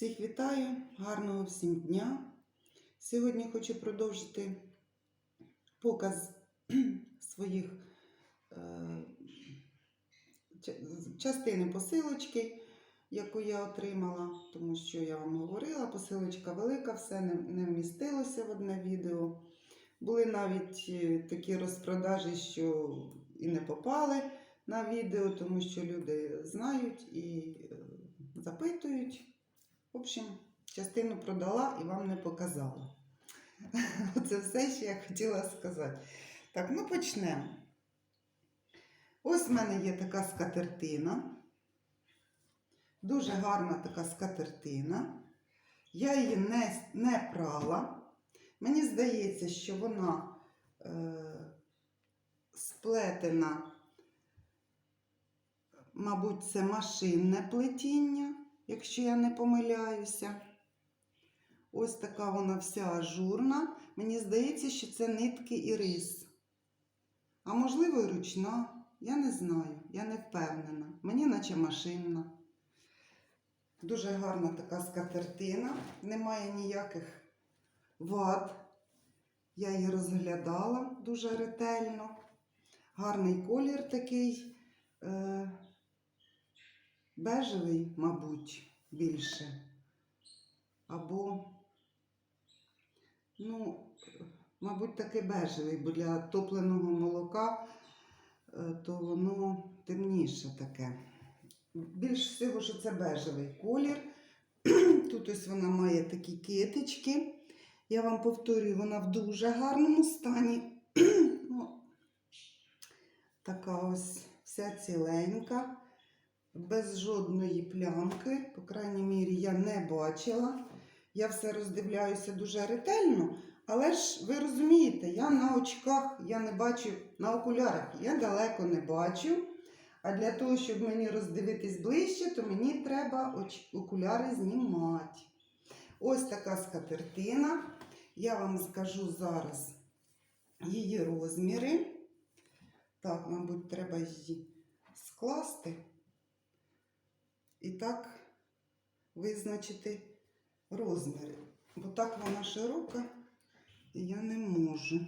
Всіх вітаю, гарного всім дня. Сьогодні хочу продовжити показ своїх е, частини посилочки, яку я отримала, тому що я вам говорила, посилочка велика, все не, вмістилося в одне відео. Були навіть е, такі розпродажі, що і не попали на відео, тому що люди знають і е, запитують. В общем, частину продала і вам не показала. Це все, що я хотіла сказати. Так, ну почнемо. Ось в мене є така скатертина. Дуже гарна така скатертина. Я її не, не прала. Мені здається, що вона е, сплетена, мабуть, це машинне плетіння якщо я не помиляюся. Ось така вона вся ажурна. Мені здається, що це нитки і рис. А можливо, і ручна. Я не знаю, я не впевнена. Мені наче машинна. Дуже гарна така скатертина. Немає ніяких вад. Я її розглядала дуже ретельно. Гарний колір такий. Е- бежевий, мабуть, більше. Або, ну, мабуть, таки бежевий, бо для топленого молока е, то воно темніше таке. Більш всього, що це бежевий колір. Тут ось вона має такі китички. Я вам повторюю, вона в дуже гарному стані. ну, така ось вся ціленька без жодної плямки, по крайній мірі, я не бачила. Я все роздивляюся дуже ретельно, але ж ви розумієте, я на очках я не бачу, на окулярах я далеко не бачу. А для того, щоб мені роздивитись ближче, то мені треба окуляри знімати. Ось така скатертина. Я вам скажу зараз її розміри. Так, мабуть, треба її скласти. І так визначити розміри. Бо так вона широка, і я не можу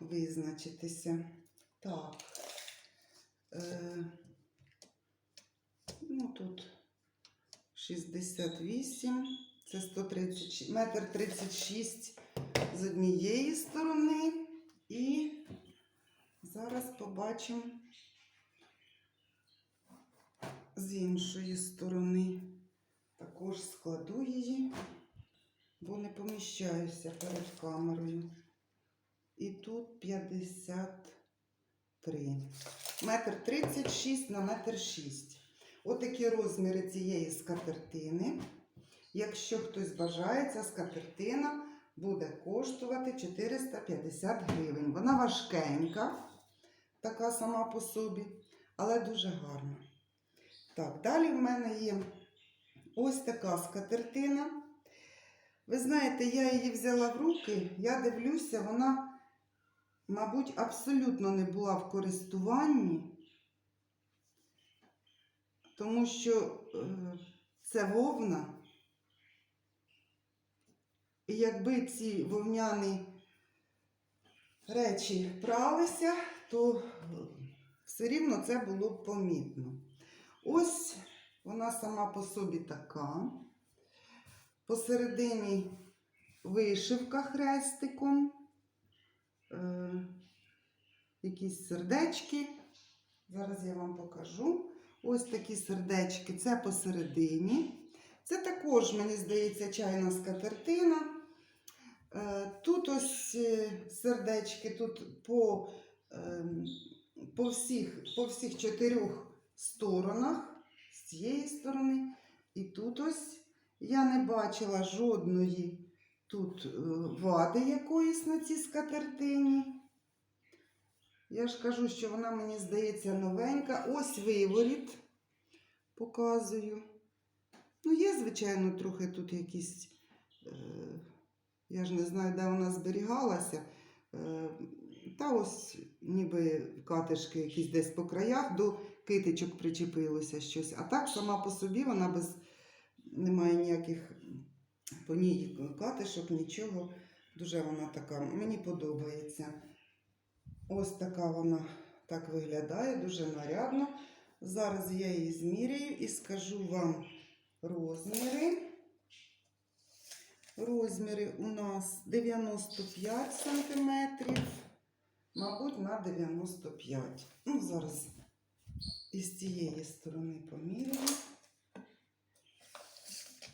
визначитися. Так. Е, ну тут 68, це 130, метр 36 з однієї сторони. І зараз побачимо з іншої сторони. Також складу її, бо не поміщаюся перед камерою. І тут 53. Метр 36 на метр 6. Отакі розміри цієї скатертини. Якщо хтось бажає, ця скатертина буде коштувати 450 гривень. Вона важкенька, така сама по собі, але дуже гарна. Так, далі в мене є ось така скатертина. Ви знаєте, я її взяла в руки, я дивлюся, вона, мабуть, абсолютно не була в користуванні, тому що е, це вовна. І якби ці вовняні речі пралися, то все рівно це було б помітно. Ось вона сама по собі така. Посередині вишивка хрестиком, е, якісь сердечки. Зараз я вам покажу. Ось такі сердечки, це посередині. Це також, мені здається, чайна скатертина. Е, Тут ось е, сердечки, тут по, ем, по, всіх, по всіх чотирьох сторонах, з цієї сторони. І тут ось я не бачила жодної тут е, вади якоїсь на цій скатертині. Я ж кажу, що вона, мені здається, новенька. Ось виворіт показую. Ну, є, звичайно, трохи тут якісь, е, я ж не знаю, де вона зберігалася. Е, та ось ніби катишки якісь десь по краях до китичок причепилося щось. А так сама по собі вона без немає ніяких по ній катишок, нічого. Дуже вона така, мені подобається. Ось така вона так виглядає, дуже нарядно. Зараз я її зміряю і скажу вам розміри. Розміри у нас 95 сантиметрів, мабуть, на 95. Ну, зараз із цієї сторони поміряю.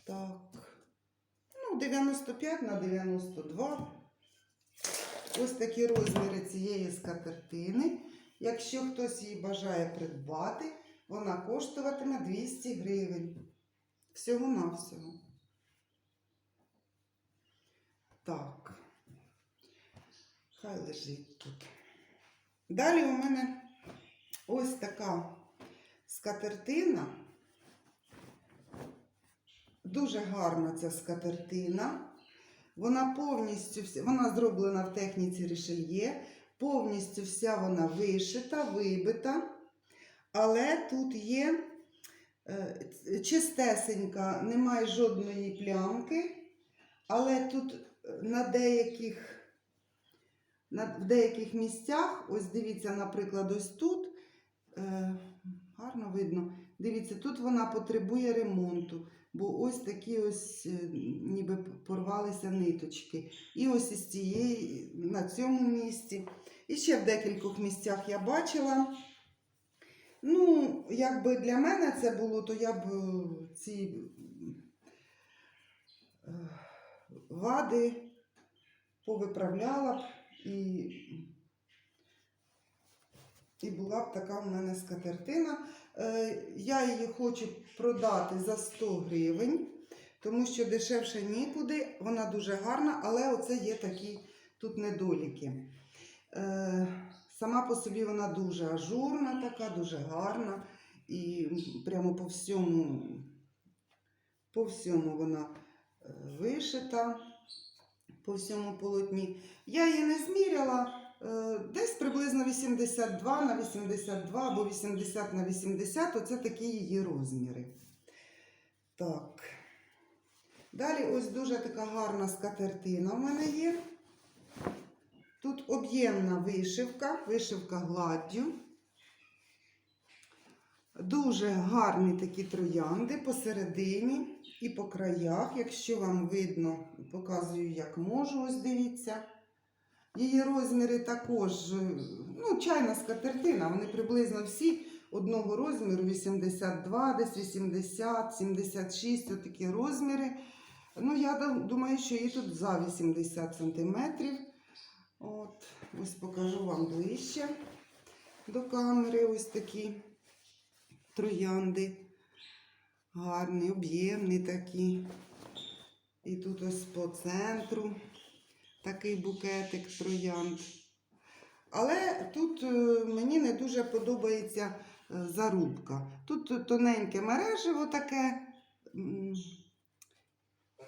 Так. Ну, 95 на 92. Ось такі розміри цієї скатертини. Якщо хтось її бажає придбати, вона коштуватиме 200 гривень. Всього-навсього. Так. Хай лежить тут. Далі у мене ось така скатертина. Дуже гарна ця скатертина. Вона повністю вона зроблена в техніці рішельє, повністю вся вона вишита, вибита. Але тут є е, чистесенька, немає жодної плямки. Але тут е, на деяких, на, в деяких місцях, ось дивіться, наприклад, ось тут, е, гарно видно, дивіться, тут вона потребує ремонту, бо ось такі ось е, ніби порвалися ниточки. І ось із цієї, на цьому місці. І ще в декількох місцях я бачила. Ну, якби для мене це було, то я б е, ці е, вади повиправляла б і, і була б така в мене скатертина. Е, Я її хочу продати за 100 гривень, тому що дешевше нікуди. Вона дуже гарна, але оце є такі тут недоліки. Е, Сама по собі вона дуже ажурна, така, дуже гарна. І прямо по всьому, по всьому вона е, вишита, по всьому полотні. Я її не зміряла. Е, Десь приблизно 82 на 82 або 80 на 80 оце такі її розміри. Так. Далі ось дуже така гарна скатертина в мене є. Тут об'ємна вишивка, вишивка гладдю. Дуже гарні такі троянди посередині і по краях. Якщо вам видно, показую, як можу, ось дивіться. Її розміри також, е, ну, чайна скатертина, вони приблизно всі одного розміру 82, десь 80, 76, отакі розміри. Ну, я думаю, що її тут за 80 сантиметрів. От, ось покажу вам ближче до камери ось такі троянди. Гарні, об'ємні такі. І тут ось по центру такий букетик троянд. Але тут е, мені не дуже подобається е, зарубка. Тут тоненьке мережево таке.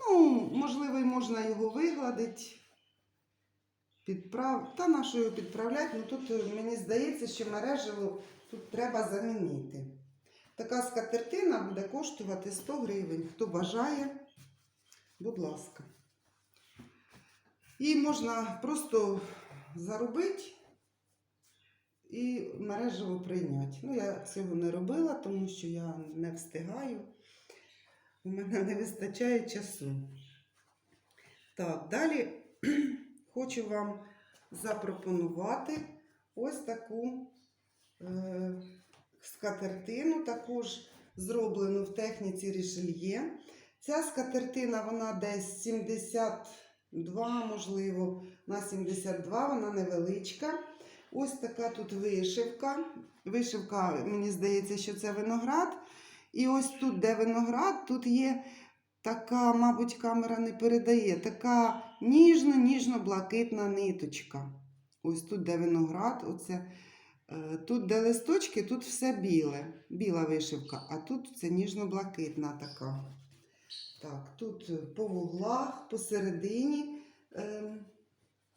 Ну, можливо, можна його вигладити. Підправ... Та на що його підправляти, ну тут е, мені здається, що мережево тут треба замінити. Така скатертина буде коштувати 100 гривень. Хто бажає, будь ласка. Її можна просто заробити і мережево прийняти. Ну, я цього не робила, тому що я не встигаю. У мене не вистачає часу. Так, далі хочу вам запропонувати ось таку е, скатертину, також зроблену в техніці рішельє. Ця скатертина, вона десь 72, можливо, на 72, вона невеличка. Ось така тут вишивка. Вишивка, мені здається, що це виноград. І ось тут, де виноград, тут є така, мабуть, камера не передає, така ніжно-ніжно-блакитна ниточка. Ось тут, де виноград, оце, е, тут, де листочки, тут все біле, біла вишивка, а тут це ніжно-блакитна така. Так, тут е, по вуглах, посередині, е,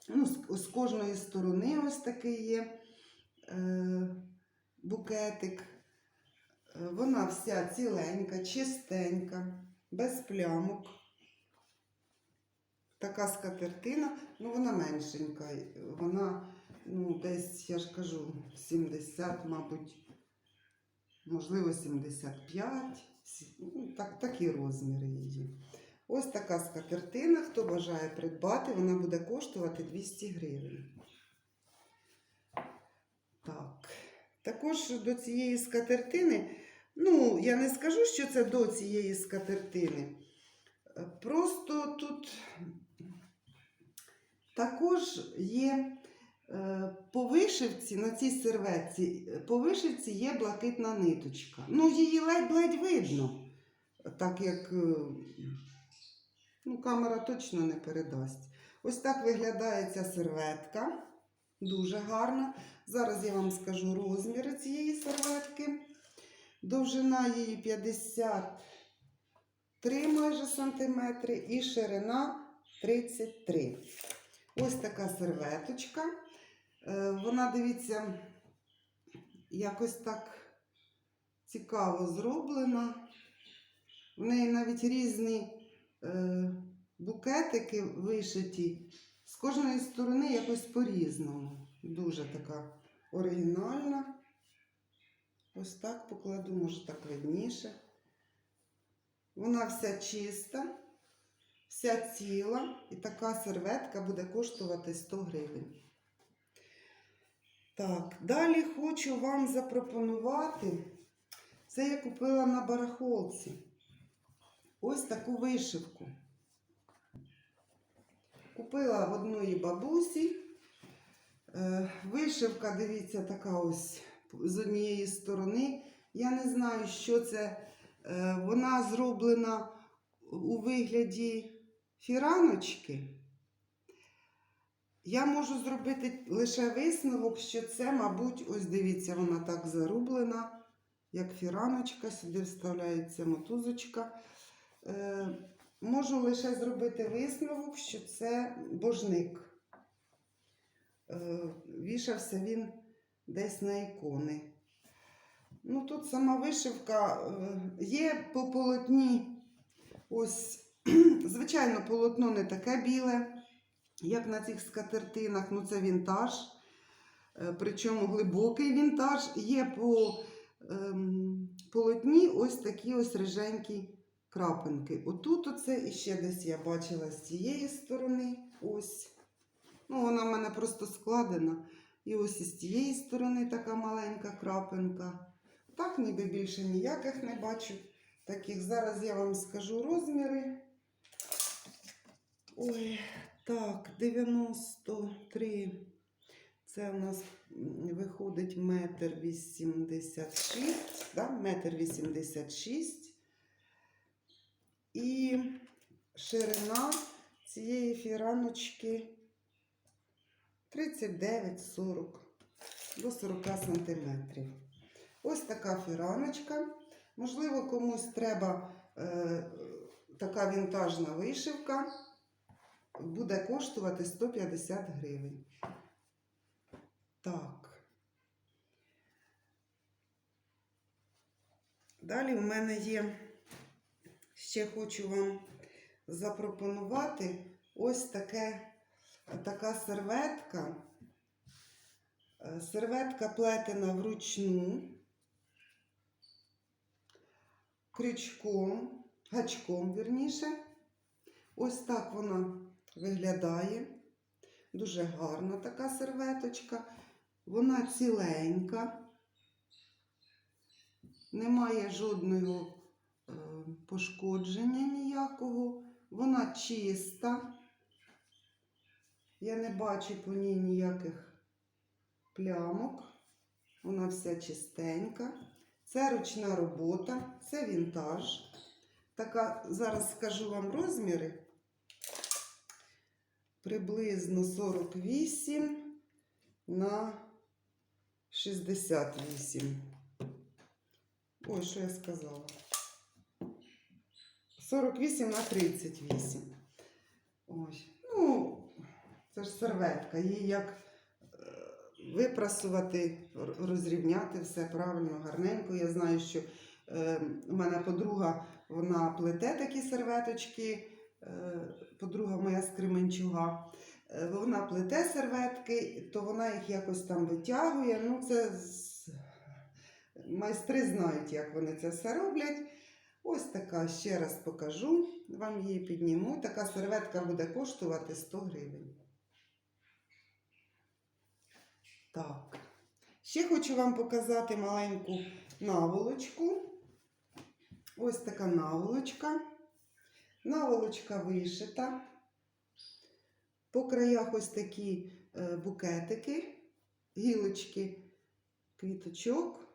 ну, з, з кожної сторони ось такий є е, букетик. Е, Вона вся ціленька, чистенька. без плямок. Така скатертина, ну вона меншенька. Вона, ну, десь, я ж кажу, 70, мабуть, можливо, 75. Ну, так, такі розміри її. Ось така скатертина. Хто бажає придбати, вона буде коштувати 200 гривень. Так. Також до цієї скатертини, ну, я не скажу, що це до цієї скатертини. Просто тут також є по вишивці на цій серветці, е, по вишивці є блакитна ниточка. Ну, її ледь-ледь видно, так як е, ну, камера точно не передасть. Ось так виглядає ця серветка. Дуже гарна. Зараз я вам скажу розміри цієї серветки. Довжина її 53 майже сантиметри і ширина 33. Ось така серветочка. Е, Вона, дивіться, якось так цікаво зроблена. В неї навіть різні е, букетики вишиті. З кожної сторони якось по-різному. Дуже така оригінальна. Ось так покладу, може так видніше. Вона вся чиста, вся ціла, і така серветка буде коштувати 100 гривень. Так, далі хочу вам запропонувати. Це я купила на барахолці. Ось таку вишивку. Купила в одної бабусі. Е, Вишивка, дивіться, така ось з однієї сторони. Я не знаю, що це. Е, Вона зроблена у вигляді фіраночки. Я можу зробити лише висновок, що це, мабуть, ось дивіться, вона так зарублена, як фіраночка. Сюди вставляється мотузочка. Е, Можу лише зробити висновок, що це божник. Е, Вішався він десь на ікони. Ну, тут сама вишивка е, є по полотні. Ось, звичайно, полотно не таке біле, як на цих скатертинах. Ну, це вінтаж. Е, Причому глибокий вінтаж. Є по ем, полотні ось такі ось риженькі крапинки. Отут оце і ще десь я бачила з цієї сторони. Ось. Ну, вона в мене просто складена. І ось із цієї сторони така маленька крапинка. Так, ніби більше ніяких не бачу. Таких зараз я вам скажу розміри. Ой, так, 93. Це у нас виходить метр вісімдесят шість, метр вісімдесят шість. І ширина цієї фіраночки 39-40 до 40 сантиметрів. Ось така фіраночка. Можливо, комусь треба е, така вінтажна вишивка. Буде коштувати 150 гривень. Так. Далі в мене є, ще хочу вам запропонувати ось таке, така серветка. Е, Серветка плетена вручну, крючком, гачком, вірніше. Ось так вона виглядає. Дуже гарна така серветочка. Вона ціленька, немає жодного е, пошкодження ніякого. Вона чиста. Я не бачу по ній ніяких плямок. Вона вся чистенька. Це ручна робота, це вінтаж. Така, зараз скажу вам розміри. Приблизно 48 на 68. Ой, що я сказала? 48 на 38. Ой, ну, це ж серветка. Її як е, випрасувати, розрівняти все правильно, гарненько. Я знаю, що е, у мене подруга вона плете такі серветочки, подруга моя з Кременчуга. Е, Вона плете серветки, то вона їх якось там витягує. Ну, це майстри знають, як вони це все роблять. Ось така, ще раз покажу, вам її підніму. Така серветка буде коштувати 100 гривень. Так. Ще хочу вам показати маленьку наволочку. Ось така наволочка. Наволочка вишита. По краях ось такі е, букетики, гілочки, квіточок.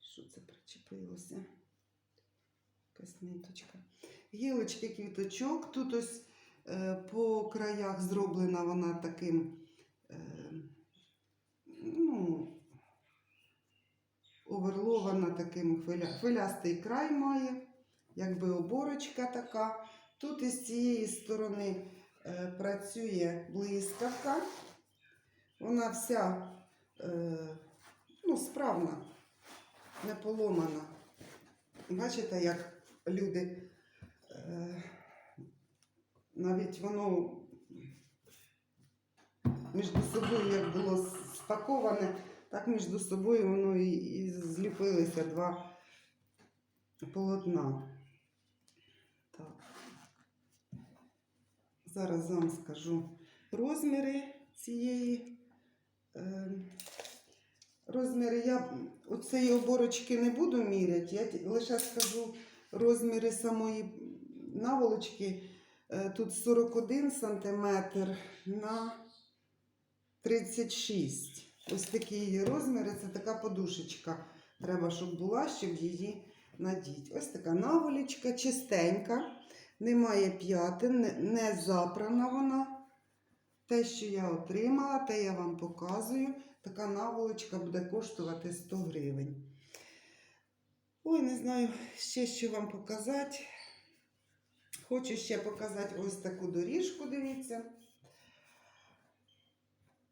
Що це причепилося? Якась ниточка. Гілочки квіточок. Тут ось е, по краях зроблена вона таким, е, ну, оверлована таким хвиля, хвилястий край має, якби оборочка така. Тут із цієї сторони е, працює блискавка. Вона вся е, ну, справна, не поломана. Бачите, як люди е, навіть воно між собою як було спаковане, так між собою воно і, і зліпилися два полотна. Так. Зараз вам скажу розміри цієї. Е, розміри я оцеї оборочки не буду міряти, я лише скажу розміри самої наволочки. Е, Тут 41 см на 36. Ось такі її розміри. Це така подушечка. Треба, щоб була, щоб її надіти. Ось така наволічка, чистенька, немає п'ятин, не, не запрана вона. Те, що я отримала, те я вам показую. Така наволочка буде коштувати 100 гривень. Ой, не знаю ще, що вам показати. Хочу ще показати ось таку доріжку, дивіться.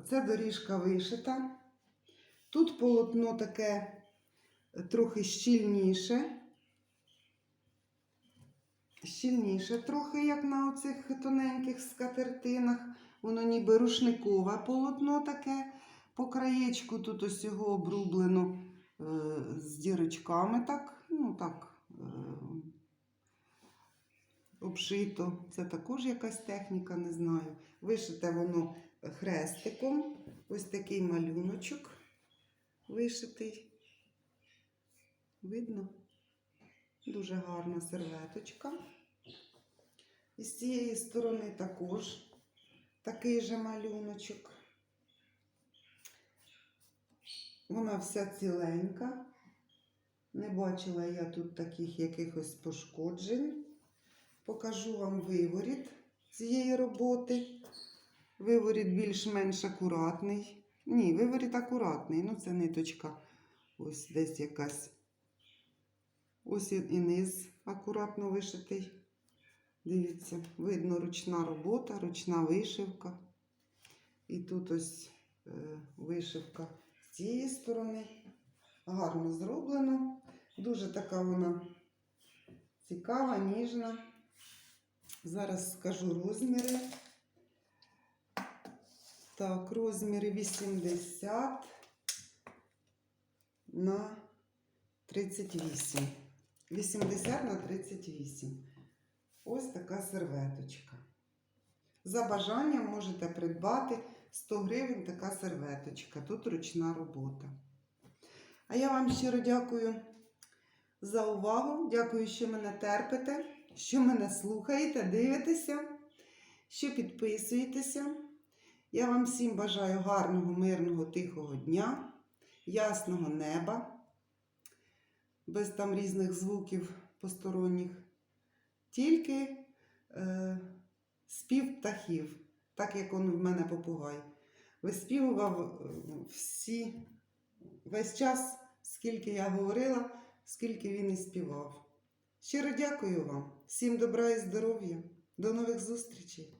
Це доріжка вишита. Тут полотно таке трохи щільніше. Щільніше трохи, як на оцих тоненьких скатертинах. Воно ніби рушникове полотно таке. По краєчку тут ось його обрублено е, з дірочками так, ну так, е, обшито. Це також якась техніка, не знаю. Вишите воно хрестиком. Ось такий малюночок вишитий. Видно? Дуже гарна серветочка. І з цієї сторони також такий же малюночок. Вона вся ціленька. Не бачила я тут таких якихось пошкоджень. Покажу вам виворіт цієї роботи. Виворіт більш-менш акуратний. Ні, виворіт акуратний. Ну, це ниточка. Ось десь якась. Ось і низ акуратно вишитий. Дивіться, видно ручна робота, ручна вишивка. І тут ось е, вишивка з цієї сторони. Гарно зроблено. Дуже така вона цікава, ніжна. Зараз скажу розміри. Так, розміри 80 на 38. 80 на 38. Ось така серветочка. За бажанням можете придбати 100 гривень така серветочка. Тут ручна робота. А я вам щиро дякую за увагу. Дякую, що мене терпите, що мене слухаєте, дивитеся, що підписуєтеся. Я вам всім бажаю гарного, мирного, тихого дня, ясного неба, без там різних звуків посторонніх. Тільки е, спів птахів, так як он в мене попугай. Виспівував е, всі, весь час, скільки я говорила, скільки він і співав. Щиро дякую вам, всім добра і здоров'я, до нових зустрічей!